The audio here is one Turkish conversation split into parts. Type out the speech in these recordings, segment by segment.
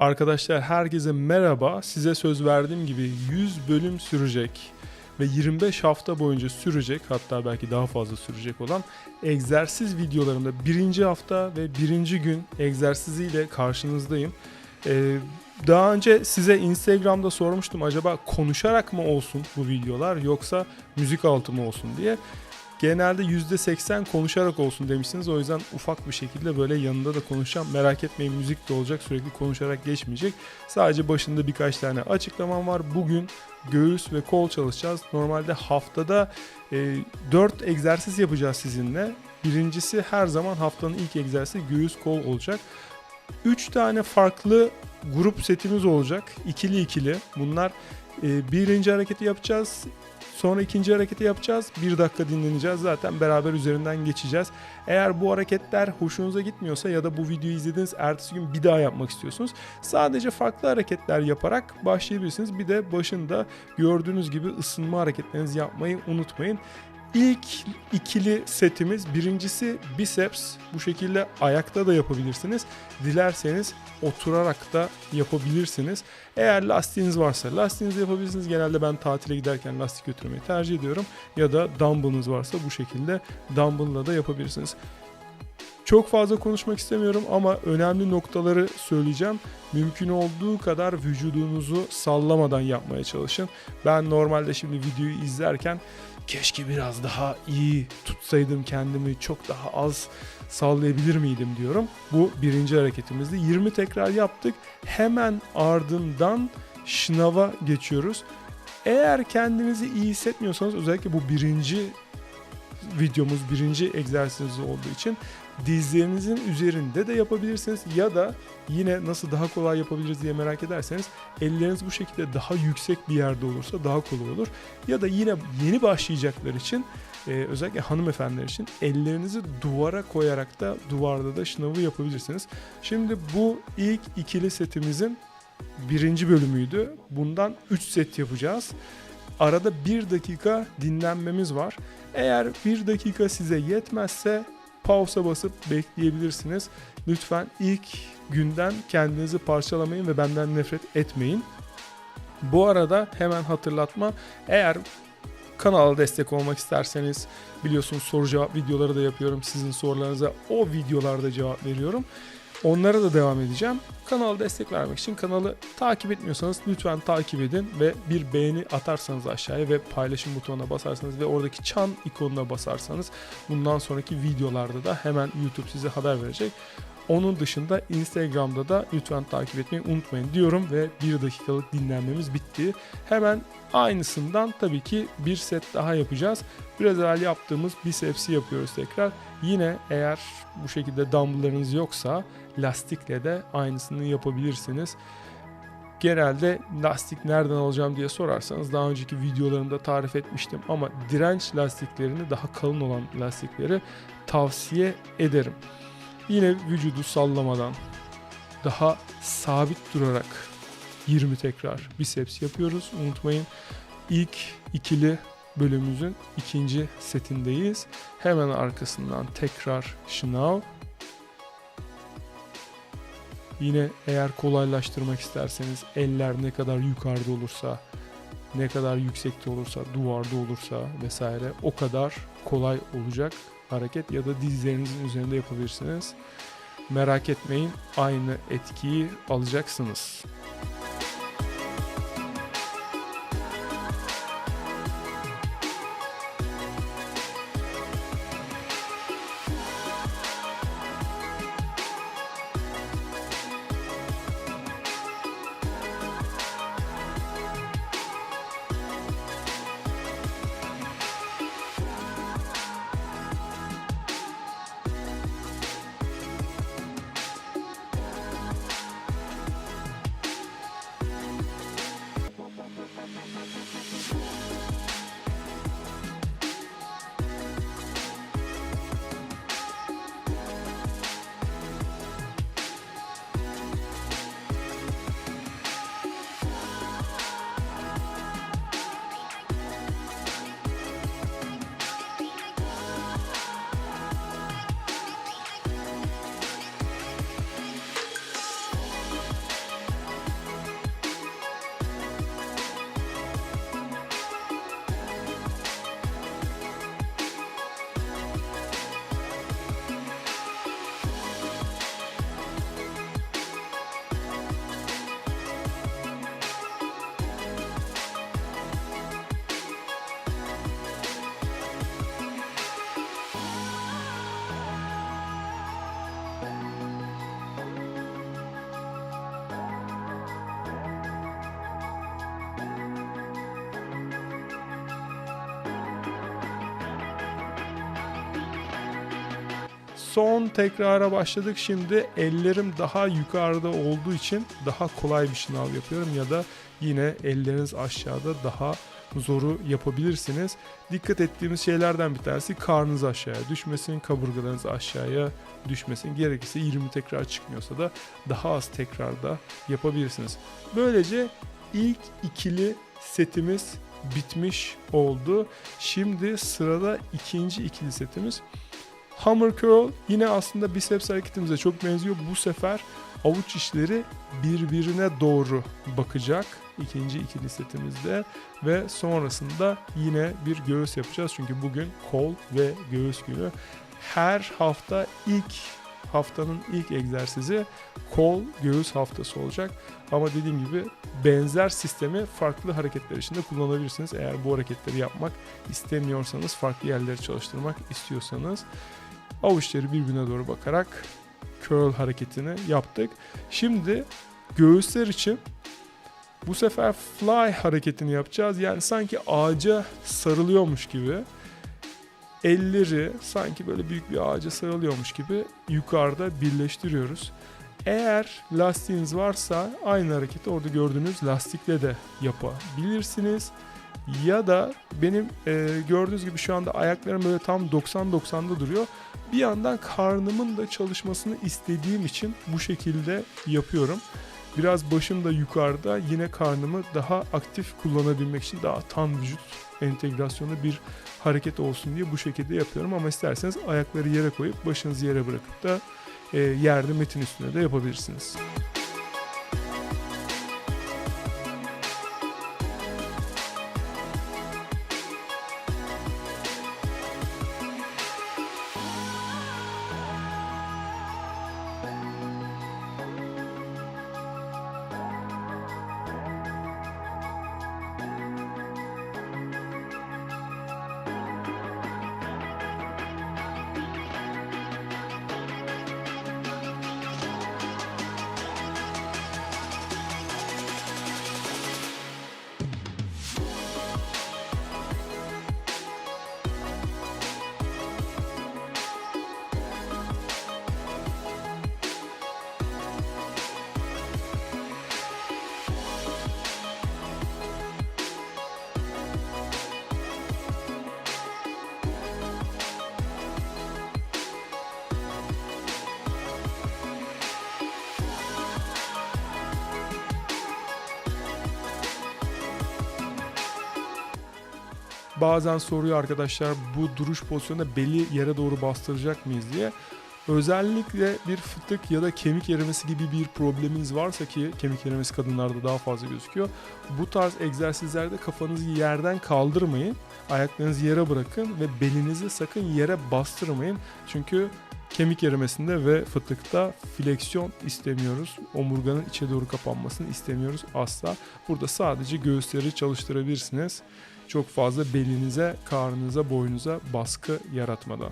Arkadaşlar herkese merhaba. Size söz verdiğim gibi 100 bölüm sürecek ve 25 hafta boyunca sürecek hatta belki daha fazla sürecek olan egzersiz videolarımda birinci hafta ve birinci gün egzersiziyle karşınızdayım. Ee, daha önce size Instagram'da sormuştum acaba konuşarak mı olsun bu videolar yoksa müzik altı mı olsun diye. Genelde %80 konuşarak olsun demişsiniz. O yüzden ufak bir şekilde böyle yanında da konuşacağım. Merak etmeyin müzik de olacak. Sürekli konuşarak geçmeyecek. Sadece başında birkaç tane açıklamam var. Bugün göğüs ve kol çalışacağız. Normalde haftada e, 4 egzersiz yapacağız sizinle. Birincisi her zaman haftanın ilk egzersizi göğüs kol olacak. 3 tane farklı grup setimiz olacak. İkili ikili. Bunlar e, birinci hareketi yapacağız. Sonra ikinci hareketi yapacağız. Bir dakika dinleneceğiz. Zaten beraber üzerinden geçeceğiz. Eğer bu hareketler hoşunuza gitmiyorsa ya da bu videoyu izlediğiniz ertesi gün bir daha yapmak istiyorsunuz. Sadece farklı hareketler yaparak başlayabilirsiniz. Bir de başında gördüğünüz gibi ısınma hareketlerinizi yapmayı unutmayın. İlk ikili setimiz birincisi biceps. Bu şekilde ayakta da yapabilirsiniz. Dilerseniz oturarak da yapabilirsiniz. Eğer lastiğiniz varsa lastiğinizi yapabilirsiniz. Genelde ben tatile giderken lastik götürmeyi tercih ediyorum. Ya da dumbbellınız varsa bu şekilde dumbbell'la da yapabilirsiniz. Çok fazla konuşmak istemiyorum ama önemli noktaları söyleyeceğim. Mümkün olduğu kadar vücudunuzu sallamadan yapmaya çalışın. Ben normalde şimdi videoyu izlerken keşke biraz daha iyi tutsaydım kendimi çok daha az sallayabilir miydim diyorum. Bu birinci hareketimizdi. 20 tekrar yaptık. Hemen ardından şınava geçiyoruz. Eğer kendinizi iyi hissetmiyorsanız özellikle bu birinci videomuz birinci egzersizimiz olduğu için dizlerinizin üzerinde de yapabilirsiniz ya da yine nasıl daha kolay yapabiliriz diye merak ederseniz elleriniz bu şekilde daha yüksek bir yerde olursa daha kolay olur. Ya da yine yeni başlayacaklar için e, özellikle hanımefendiler için ellerinizi duvara koyarak da duvarda da şınavı yapabilirsiniz. Şimdi bu ilk ikili setimizin birinci bölümüydü. Bundan 3 set yapacağız. Arada 1 dakika dinlenmemiz var. Eğer 1 dakika size yetmezse pausa basıp bekleyebilirsiniz. Lütfen ilk günden kendinizi parçalamayın ve benden nefret etmeyin. Bu arada hemen hatırlatma. Eğer kanala destek olmak isterseniz biliyorsunuz soru cevap videoları da yapıyorum. Sizin sorularınıza o videolarda cevap veriyorum. Onlara da devam edeceğim. Kanala destek vermek için kanalı takip etmiyorsanız lütfen takip edin ve bir beğeni atarsanız aşağıya ve paylaşım butonuna basarsanız ve oradaki çan ikonuna basarsanız bundan sonraki videolarda da hemen YouTube size haber verecek. Onun dışında Instagram'da da lütfen takip etmeyi unutmayın diyorum ve bir dakikalık dinlenmemiz bitti. Hemen aynısından tabii ki bir set daha yapacağız. Biraz evvel yaptığımız bicepsi yapıyoruz tekrar. Yine eğer bu şekilde dumbbell'larınız yoksa lastikle de aynısını yapabilirsiniz. Genelde lastik nereden alacağım diye sorarsanız daha önceki videolarımda tarif etmiştim ama direnç lastiklerini daha kalın olan lastikleri tavsiye ederim. Yine vücudu sallamadan daha sabit durarak 20 tekrar biceps yapıyoruz. Unutmayın ilk ikili bölümümüzün ikinci setindeyiz. Hemen arkasından tekrar şınav. Yine eğer kolaylaştırmak isterseniz eller ne kadar yukarıda olursa, ne kadar yüksekte olursa, duvarda olursa vesaire o kadar kolay olacak hareket ya da dizlerinizin üzerinde yapabilirsiniz. Merak etmeyin aynı etkiyi alacaksınız. Son tekrara başladık. Şimdi ellerim daha yukarıda olduğu için daha kolay bir şınav yapıyorum ya da yine elleriniz aşağıda daha zoru yapabilirsiniz. Dikkat ettiğimiz şeylerden bir tanesi karnınız aşağıya düşmesin, kaburgalarınız aşağıya düşmesin. Gerekirse 20 tekrar çıkmıyorsa da daha az tekrarda yapabilirsiniz. Böylece ilk ikili setimiz bitmiş oldu. Şimdi sırada ikinci ikili setimiz. Hammer curl yine aslında biceps hareketimize çok benziyor. Bu sefer avuç içleri birbirine doğru bakacak ikinci ikili setimizde ve sonrasında yine bir göğüs yapacağız. Çünkü bugün kol ve göğüs günü. Her hafta ilk haftanın ilk egzersizi kol göğüs haftası olacak. Ama dediğim gibi benzer sistemi farklı hareketler için de kullanabilirsiniz. Eğer bu hareketleri yapmak istemiyorsanız, farklı yerleri çalıştırmak istiyorsanız avuçları birbirine doğru bakarak curl hareketini yaptık. Şimdi göğüsler için bu sefer fly hareketini yapacağız. Yani sanki ağaca sarılıyormuş gibi elleri sanki böyle büyük bir ağaca sarılıyormuş gibi yukarıda birleştiriyoruz. Eğer lastiğiniz varsa aynı hareketi orada gördüğünüz lastikle de yapabilirsiniz. Ya da benim e, gördüğünüz gibi şu anda ayaklarım böyle tam 90-90'da duruyor. Bir yandan karnımın da çalışmasını istediğim için bu şekilde yapıyorum. Biraz başım da yukarıda yine karnımı daha aktif kullanabilmek için daha tam vücut entegrasyonu bir hareket olsun diye bu şekilde yapıyorum. Ama isterseniz ayakları yere koyup başınızı yere bırakıp da e, yerde metin üstüne de yapabilirsiniz. Bazen soruyor arkadaşlar bu duruş pozisyonunda beli yere doğru bastıracak mıyız diye. Özellikle bir fıtık ya da kemik erimesi gibi bir probleminiz varsa ki kemik erimesi kadınlarda daha fazla gözüküyor. Bu tarz egzersizlerde kafanızı yerden kaldırmayın. Ayaklarınızı yere bırakın ve belinizi sakın yere bastırmayın. Çünkü kemik erimesinde ve fıtıkta fleksiyon istemiyoruz. Omurganın içe doğru kapanmasını istemiyoruz asla. Burada sadece göğüsleri çalıştırabilirsiniz. Çok fazla belinize, karnınıza, boynunuza baskı yaratmadan.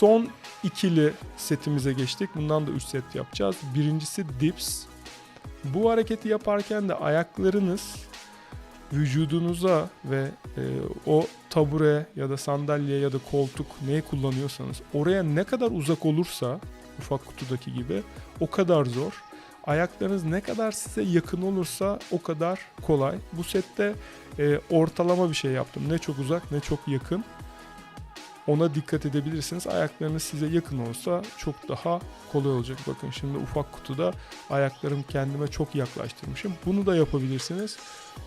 Son ikili setimize geçtik. Bundan da 3 set yapacağız. Birincisi dips. Bu hareketi yaparken de ayaklarınız vücudunuza ve e, o tabure ya da sandalye ya da koltuk neyi kullanıyorsanız oraya ne kadar uzak olursa ufak kutudaki gibi o kadar zor. Ayaklarınız ne kadar size yakın olursa o kadar kolay. Bu sette e, ortalama bir şey yaptım. Ne çok uzak ne çok yakın. Ona dikkat edebilirsiniz. Ayaklarınız size yakın olsa çok daha kolay olacak. Bakın şimdi ufak kutuda ayaklarım kendime çok yaklaştırmışım. Bunu da yapabilirsiniz.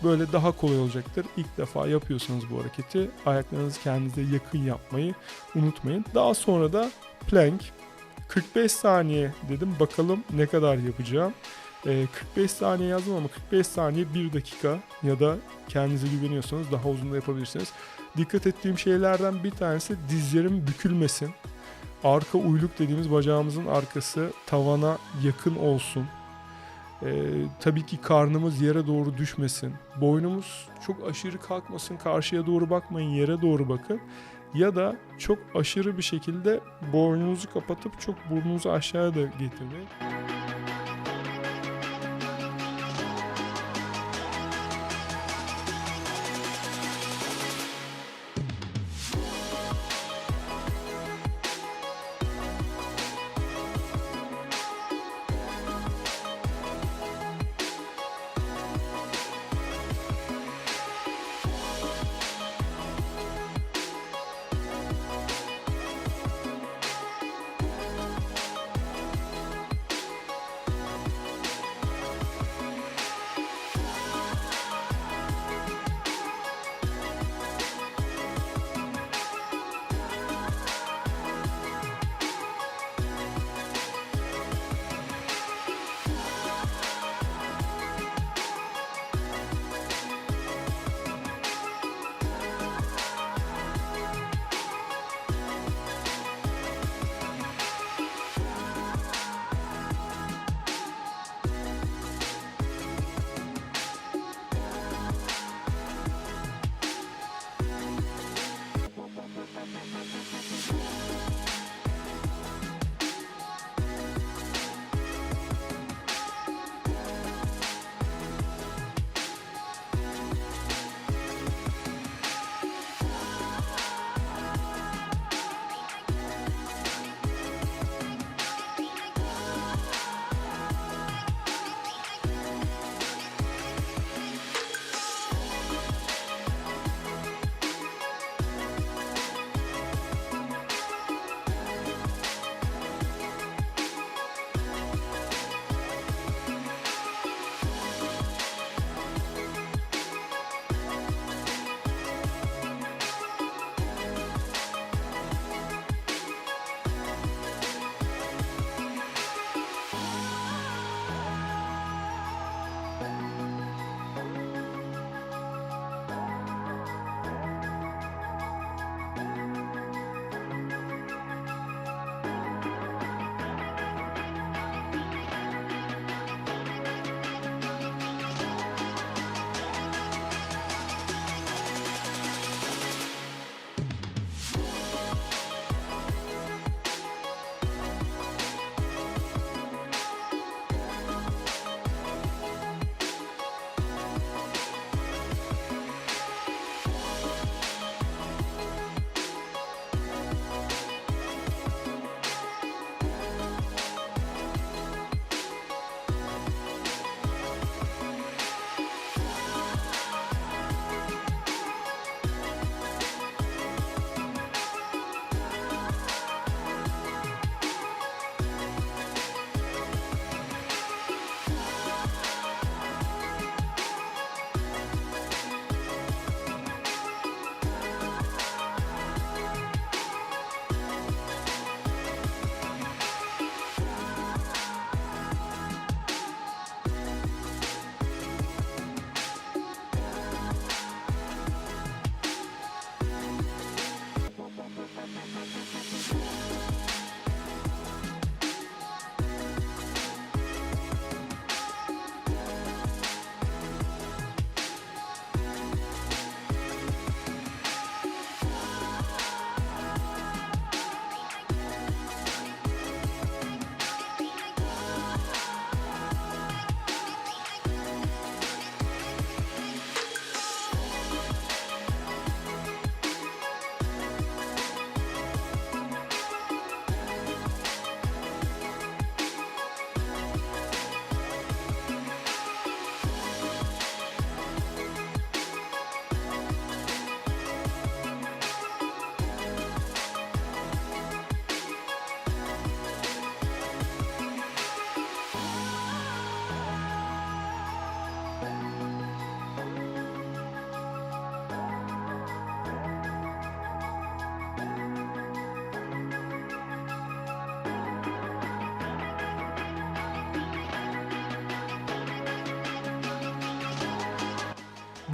Böyle daha kolay olacaktır. İlk defa yapıyorsanız bu hareketi ayaklarınızı kendinize yakın yapmayı unutmayın. Daha sonra da plank. 45 saniye dedim. Bakalım ne kadar yapacağım. Ee, 45 saniye yazdım ama 45 saniye 1 dakika ya da kendinize güveniyorsanız daha uzun da yapabilirsiniz. Dikkat ettiğim şeylerden bir tanesi dizlerim bükülmesin. Arka uyluk dediğimiz bacağımızın arkası tavana yakın olsun. Ee, tabii ki karnımız yere doğru düşmesin. Boynumuz çok aşırı kalkmasın. Karşıya doğru bakmayın, yere doğru bakın. Ya da çok aşırı bir şekilde boynunuzu kapatıp çok burnunuzu aşağıya da getirmeyin.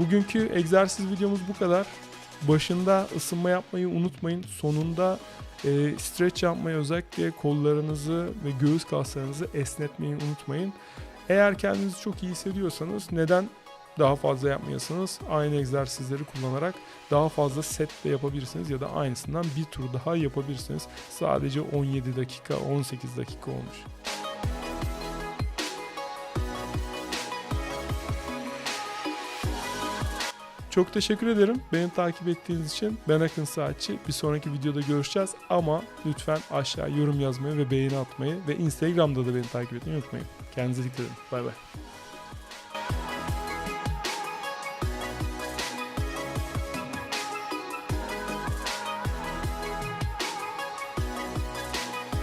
Bugünkü egzersiz videomuz bu kadar. Başında ısınma yapmayı unutmayın. Sonunda e, stretch yapmayı özellikle kollarınızı ve göğüs kaslarınızı esnetmeyi unutmayın. Eğer kendinizi çok iyi hissediyorsanız neden daha fazla yapmayasınız? Aynı egzersizleri kullanarak daha fazla set de yapabilirsiniz ya da aynısından bir tur daha yapabilirsiniz. Sadece 17 dakika, 18 dakika olmuş. Çok teşekkür ederim beni takip ettiğiniz için. Ben Akın Saatçi. Bir sonraki videoda görüşeceğiz ama lütfen aşağı yorum yazmayı ve beğeni atmayı ve Instagram'da da beni takip etmeyi unutmayın. Kendinize dikkat edin. Bay bay.